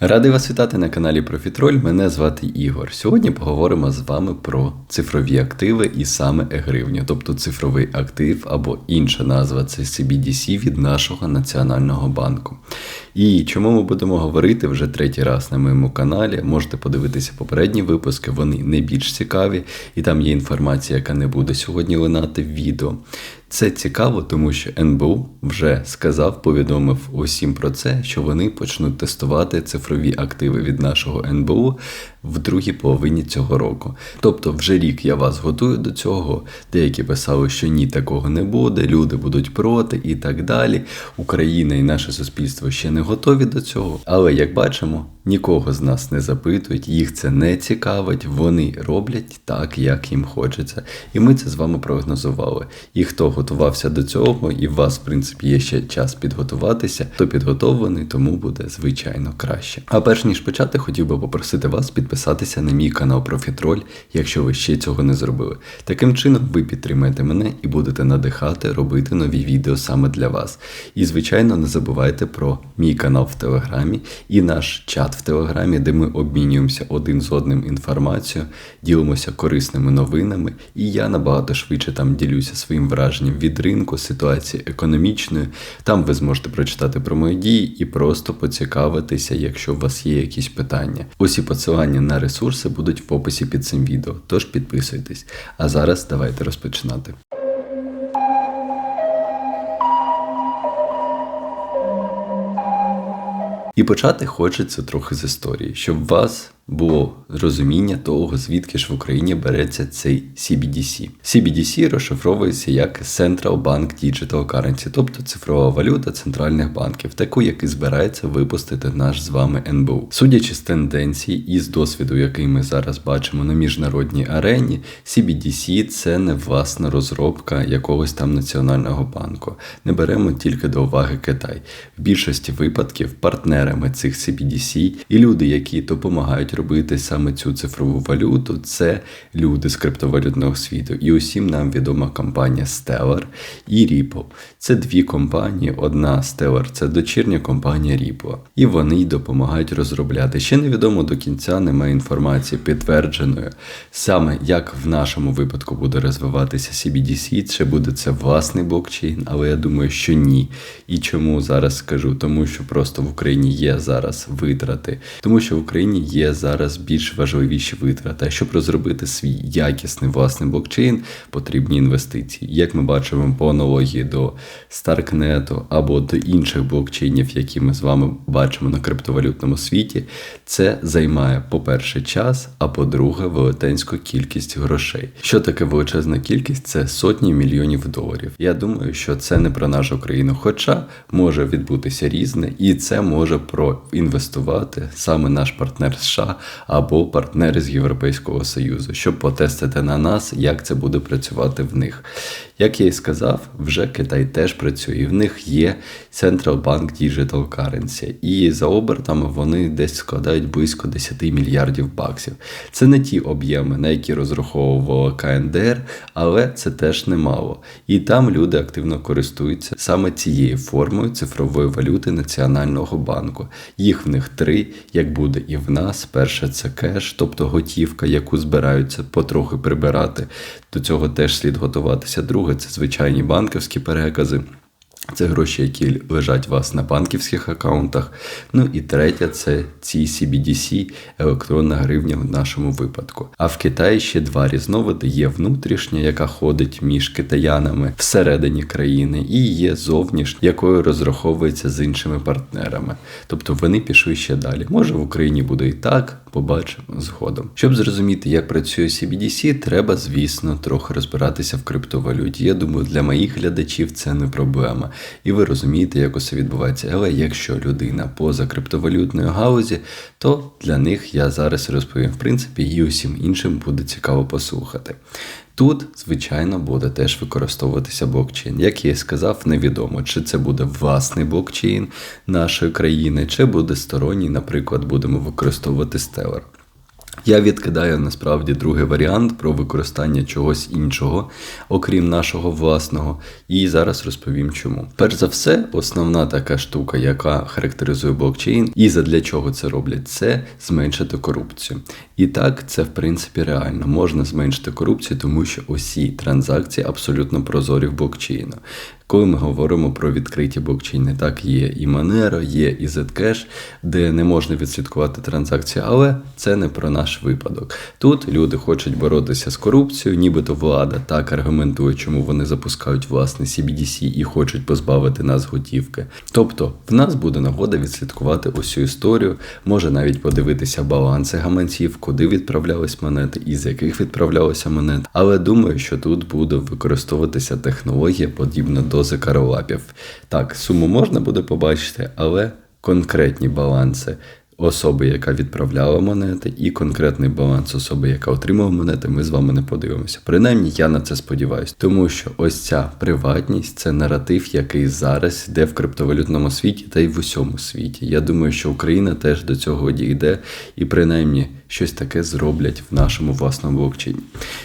Радий вас вітати на каналі Профітроль. Мене звати Ігор. Сьогодні поговоримо з вами про цифрові активи і саме гривню, тобто цифровий актив або інша назва це CBDC від нашого національного банку. І чому ми будемо говорити вже третій раз на моєму каналі? Можете подивитися попередні випуски, вони не більш цікаві, і там є інформація, яка не буде сьогодні лунати в відео. Це цікаво, тому що НБУ вже сказав, повідомив усім про це, що вони почнуть тестувати цифрові активи від нашого НБУ в другій половині цього року. Тобто, вже рік я вас готую до цього. Деякі писали, що ні, такого не буде, люди будуть проти і так далі. Україна і наше суспільство ще не готові до цього. Але як бачимо, нікого з нас не запитують, їх це не цікавить. Вони роблять так, як їм хочеться. І ми це з вами прогнозували. І хто готувався до цього, і у вас, в принципі, є ще час підготуватися, хто підготовлений, тому буде звичайно краще. А перш ніж почати, хотів би попросити вас підписатися на мій канал Профітроль, якщо ви ще цього не зробили. Таким чином, ви підтримаєте мене і будете надихати робити нові відео саме для вас. І, звичайно, не забувайте про мій канал в Телеграмі і наш чат в Телеграмі, де ми обмінюємося один з одним інформацією, ділимося корисними новинами, і я набагато швидше там ділюся своїм враженням від ринку, ситуації економічної. Там ви зможете прочитати про мої дії і просто поцікавитися, якщо у вас є якісь питання. Усі посилання на ресурси будуть в описі під цим відео, тож підписуйтесь. А зараз давайте розпочинати. І почати хочеться трохи з історії, щоб вас було розуміння того, звідки ж в Україні береться цей CBDC. CBDC розшифровується як Central Bank Digital Currency, тобто цифрова валюта центральних банків, таку, яку збирається випустити наш з вами НБУ. Судячи з тенденцій і з досвіду, який ми зараз бачимо на міжнародній арені, CBDC це не власна розробка якогось там національного банку. Не беремо тільки до уваги Китай. В більшості випадків партнерами цих CBDC і люди, які допомагають робити саме цю цифрову валюту, це люди з криптовалютного світу. І усім нам відома компанія Stellar і Ripple. Це дві компанії. Одна Stellar – це дочірня компанія Ripple. І вони й допомагають розробляти. Ще невідомо до кінця, немає інформації підтвердженої. Саме як в нашому випадку буде розвиватися CBDC, чи буде це власний блокчейн, але я думаю, що ні. І чому зараз скажу? Тому що просто в Україні є зараз витрати, тому що в Україні є зараз зараз більш важливіші витрати. А щоб розробити свій якісний власний блокчейн, потрібні інвестиції. Як ми бачимо по аналогії до Старкнету або до інших блокчейнів, які ми з вами бачимо на криптовалютному світі, це займає, по-перше, час, а по-друге, велетенську кількість грошей. Що таке величезна кількість? Це сотні мільйонів доларів. Я думаю, що це не про нашу країну, хоча може відбутися різне, і це може проінвестувати саме наш партнер США або партнери з Європейського Союзу, щоб потестити на нас, як це буде працювати в них. Як я і сказав, вже Китай теж працює, в них є Central Bank Digital Currency. І за обертами вони десь складають близько 10 мільярдів баксів. Це не ті об'єми, на які розраховувала КНДР, але це теж немало. І там люди активно користуються саме цією формою цифрової валюти Національного банку. Їх в них три, як буде і в нас. Перше це кеш, тобто готівка, яку збираються потрохи прибирати. До цього теж слід готуватися. Друге це звичайні банківські перекази. Це гроші, які лежать у вас на банківських аккаунтах. Ну і третє це ці CBDC, електронна гривня в нашому випадку. А в Китаї ще два різновиди: є внутрішня, яка ходить між китаянами всередині країни, і є зовнішня, якою розраховується з іншими партнерами. Тобто вони пішли ще далі. Може в Україні буде і так, побачимо згодом. Щоб зрозуміти, як працює CBDC, треба, звісно, трохи розбиратися в криптовалюті. Я думаю, для моїх глядачів це не проблема і ви розумієте, як усе відбувається. Але якщо людина поза криптовалютною галузі, то для них я зараз розповім, в принципі, і усім іншим буде цікаво послухати. Тут, звичайно, буде теж використовуватися блокчейн. Як я і сказав, невідомо, чи це буде власний блокчейн нашої країни, чи буде сторонній, наприклад, будемо використовувати Stellar. Я відкидаю насправді другий варіант про використання чогось іншого, окрім нашого власного, і зараз розповім чому. Перш за все, основна така штука, яка характеризує блокчейн, і задля чого це роблять, це зменшити корупцію. І так, це в принципі реально. Можна зменшити корупцію, тому що усі транзакції абсолютно прозорі в блокчейну. Коли ми говоримо про відкриті блокчейни, так є і Monero, є і Zcash, де не можна відслідкувати транзакції, але це не про наш випадок. Тут люди хочуть боротися з корупцією, нібито влада так аргументує, чому вони запускають власне CBDC і хочуть позбавити нас готівки. Тобто в нас буде нагода відслідкувати усю історію, може навіть подивитися баланси гаманців, куди відправлялись монети і з яких відправлялися монети. Але думаю, що тут буде використовуватися технологія подібна до закаролапів. Так, суму можна буде побачити, але конкретні баланси особи, яка відправляла монети, і конкретний баланс особи, яка отримала монети, ми з вами не подивимося. Принаймні, я на це сподіваюся, тому що ось ця приватність це наратив, який зараз йде в криптовалютному світі та й в усьому світі. Я думаю, що Україна теж до цього дійде, і принаймні щось таке зроблять в нашому власному блокчейні.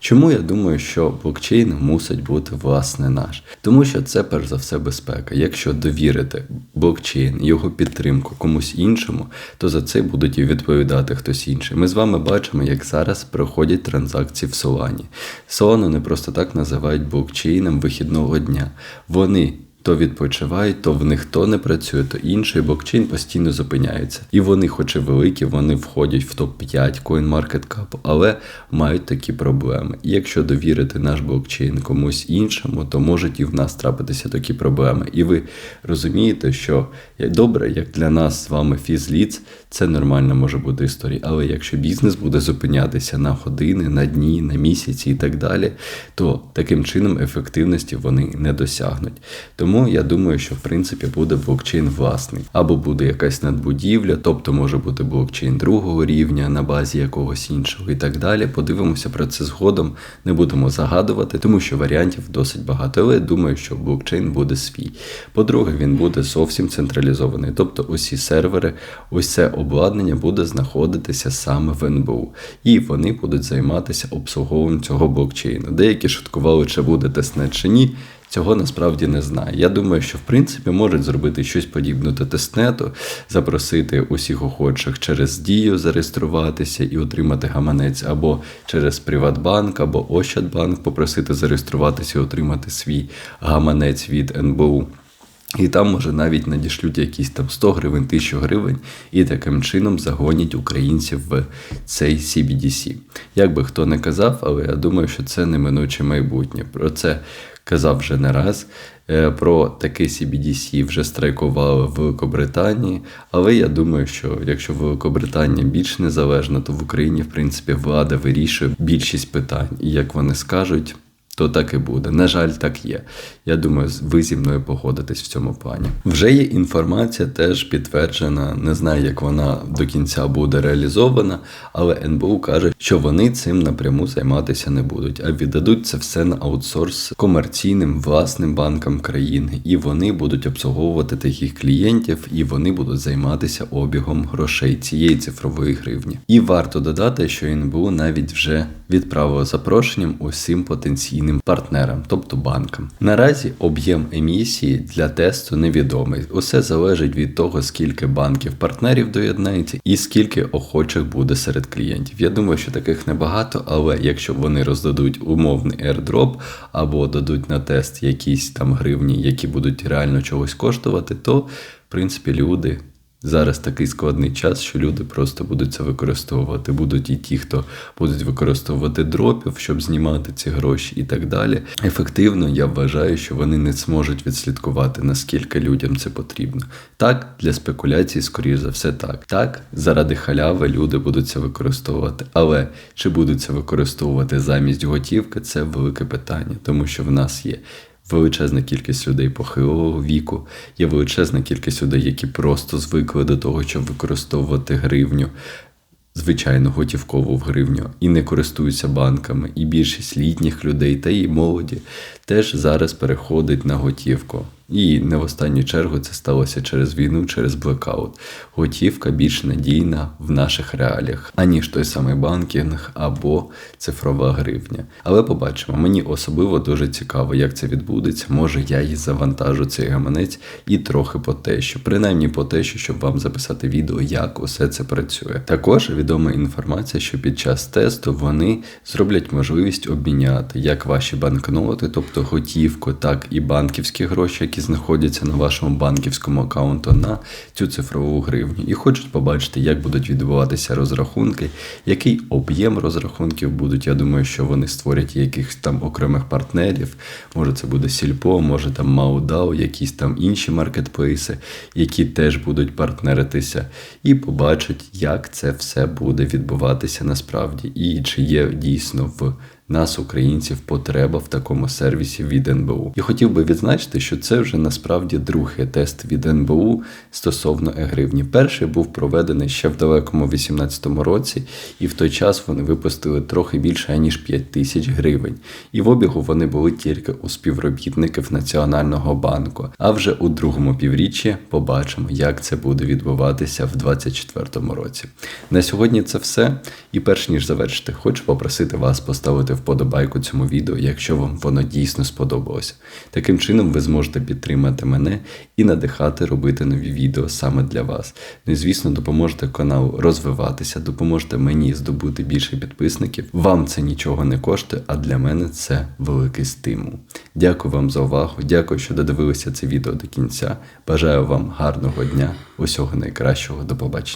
Чому я думаю, що блокчейн мусить бути власне наш? Тому що це перш за все безпека. Якщо довірити блокчейн, його підтримку комусь іншому, то за це будуть і відповідати хтось інший. Ми з вами бачимо, як зараз проходять транзакції в Солані. Солану не просто так називають блокчейном вихідного дня. Вони то відпочивають, то в них то не працює, то інший блокчейн постійно зупиняється. І вони, хоч і великі, вони входять в топ-5 CoinMarketCap, але мають такі проблеми. І якщо довірити наш блокчейн комусь іншому, то можуть і в нас трапитися такі проблеми. І ви розумієте, що добре, як для нас з вами фізліц, це нормально може бути історія. Але якщо бізнес буде зупинятися на години, на дні, на місяці і так далі, то таким чином ефективності вони не досягнуть. Тому я думаю, що в принципі буде блокчейн власний, або буде якась надбудівля, тобто може бути блокчейн другого рівня на базі якогось іншого і так далі. Подивимося про це згодом, не будемо загадувати, тому що варіантів досить багато. Але я думаю, що блокчейн буде свій. По-друге, він буде зовсім централізований, тобто усі сервери, ось це обладнання буде знаходитися саме в НБУ, і вони будуть займатися обслуговуванням цього блокчейну. Деякі шуткували, чи буде тестнет чи ні. Цього насправді не знаю. Я думаю, що в принципі можуть зробити щось подібне до тестнету, запросити усіх охочих через дію зареєструватися і отримати гаманець, або через Приватбанк, або Ощадбанк, попросити зареєструватися і отримати свій гаманець від НБУ. І там, може, навіть надішлють якісь там 100 гривень, 1000 гривень, і таким чином загонять українців в цей CBDC. Як би хто не казав, але я думаю, що це неминуче майбутнє. Про це казав вже не раз. Е, про таке CBDC вже страйкували в Великобританії, але я думаю, що якщо Великобританія більш незалежна, то в Україні, в принципі, влада вирішує більшість питань. І як вони скажуть, то так і буде. На жаль, так є. Я думаю, ви зі мною погодитесь в цьому плані. Вже є інформація, теж підтверджена. Не знаю, як вона до кінця буде реалізована, але НБУ каже, що вони цим напряму займатися не будуть, а віддадуть це все на аутсорс комерційним власним банкам країни, і вони будуть обслуговувати таких клієнтів, і вони будуть займатися обігом грошей цієї цифрової гривні. І варто додати, що НБУ навіть вже відправило запрошенням усім потенційним партнерам, тобто банкам. Наразі об'єм емісії для тесту невідомий. Усе залежить від того, скільки банків-партнерів доєднається і скільки охочих буде серед клієнтів. Я думаю, що таких небагато, але якщо вони роздадуть умовний airdrop або дадуть на тест якісь там гривні, які будуть реально чогось коштувати, то в принципі люди. Зараз такий складний час, що люди просто будуть це використовувати. Будуть і ті, хто будуть використовувати дропів, щоб знімати ці гроші і так далі. Ефективно, я вважаю, що вони не зможуть відслідкувати, наскільки людям це потрібно. Так, для спекуляції, скоріш за все, так. Так, заради халяви люди будуть це використовувати. Але чи будуть це використовувати замість готівки, це велике питання, тому що в нас є величезна кількість людей похилого віку, є величезна кількість людей, які просто звикли до того, щоб використовувати гривню, звичайно, готівкову в гривню, і не користуються банками. І більшість літніх людей та і молоді теж зараз переходить на готівку. І не в останню чергу це сталося через війну, через блекаут. Готівка більш надійна в наших реаліях, аніж той самий банкінг або цифрова гривня. Але побачимо, мені особливо дуже цікаво, як це відбудеться. Може, я і завантажу цей гаманець і трохи по те, що принаймні по те, що щоб вам записати відео, як усе це працює. Також відома інформація, що під час тесту вони зроблять можливість обміняти як ваші банкноти, тобто готівку, так і банківські гроші, які знаходяться на вашому банківському аккаунту, на цю цифрову гривню. І хочуть побачити, як будуть відбуватися розрахунки, який об'єм розрахунків будуть. Я думаю, що вони створять якихось там окремих партнерів. Може, це буде Сільпо, може там Маудау, якісь там інші маркетплейси, які теж будуть партнеритися, і побачать, як це все буде відбуватися насправді, і чи є дійсно в нас, українців, потреба в такому сервісі від НБУ. І хотів би відзначити, що це вже насправді другий тест від НБУ стосовно е-гривні. Перший був проведений ще в далекому 18-му році, і в той час вони випустили трохи більше ніж 5 тисяч гривень. І в обігу вони були тільки у співробітників Національного банку. А вже у другому півріччі побачимо, як це буде відбуватися в 2024 році. На сьогодні це все. І перш ніж завершити, хочу попросити вас вподобайку цьому відео, якщо вам воно дійсно сподобалося. Таким чином ви зможете підтримати мене і надихати робити нові відео саме для вас. Ну і звісно, допоможете каналу розвиватися, допоможете мені здобути більше підписників. Вам це нічого не коштує, а для мене це великий стимул. Дякую вам за увагу. Дякую, що додивилися це відео до кінця. Бажаю вам гарного дня, усього найкращого, до побачення.